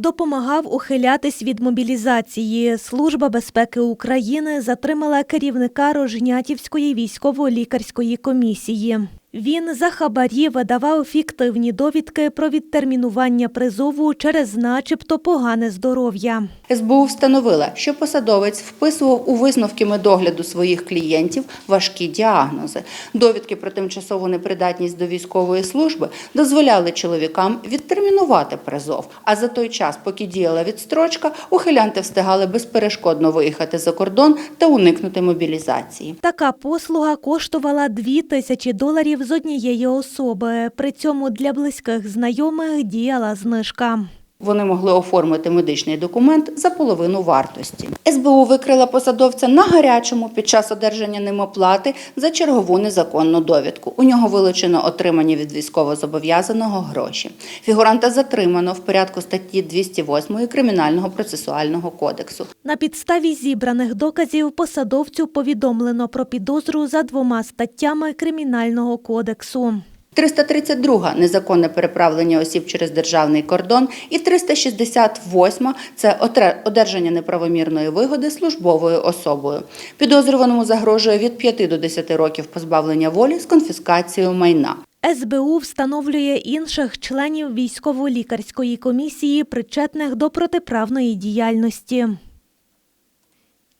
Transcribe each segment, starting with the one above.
Допомагав ухилятись від мобілізації. Служба безпеки України затримала керівника Рожнятівської військово-лікарської комісії. Він за хабарі видавав фіктивні довідки про відтермінування призову через начебто погане здоров'я. СБУ встановила, що посадовець вписував у висновки медогляду своїх клієнтів важкі діагнози. Довідки про тимчасову непридатність до військової служби дозволяли чоловікам відтермінувати призов. А за той час, поки діяла відстрочка, ухилянти встигали безперешкодно виїхати за кордон та уникнути мобілізації. Така послуга коштувала 2 тисячі доларів з однієї особи. При цьому для близьких знайомих діяла знижка. Вони могли оформити медичний документ за половину вартості. СБУ викрила посадовця на гарячому під час одержання ним оплати за чергову незаконну довідку. У нього вилучено отримані від військовозобов'язаного гроші. Фігуранта затримано в порядку статті 208 Кримінального процесуального кодексу. На підставі зібраних доказів посадовцю повідомлено про підозру за двома статтями Кримінального кодексу. 332 незаконне переправлення осіб через державний кордон і 368 це одержання неправомірної вигоди службовою особою. Підозрюваному загрожує від 5 до 10 років позбавлення волі з конфіскацією майна. СБУ встановлює інших членів військово-лікарської комісії, причетних до протиправної діяльності.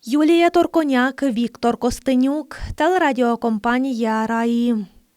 Юлія Торконяк, Віктор Костенюк, телерадіокомпанія Раї.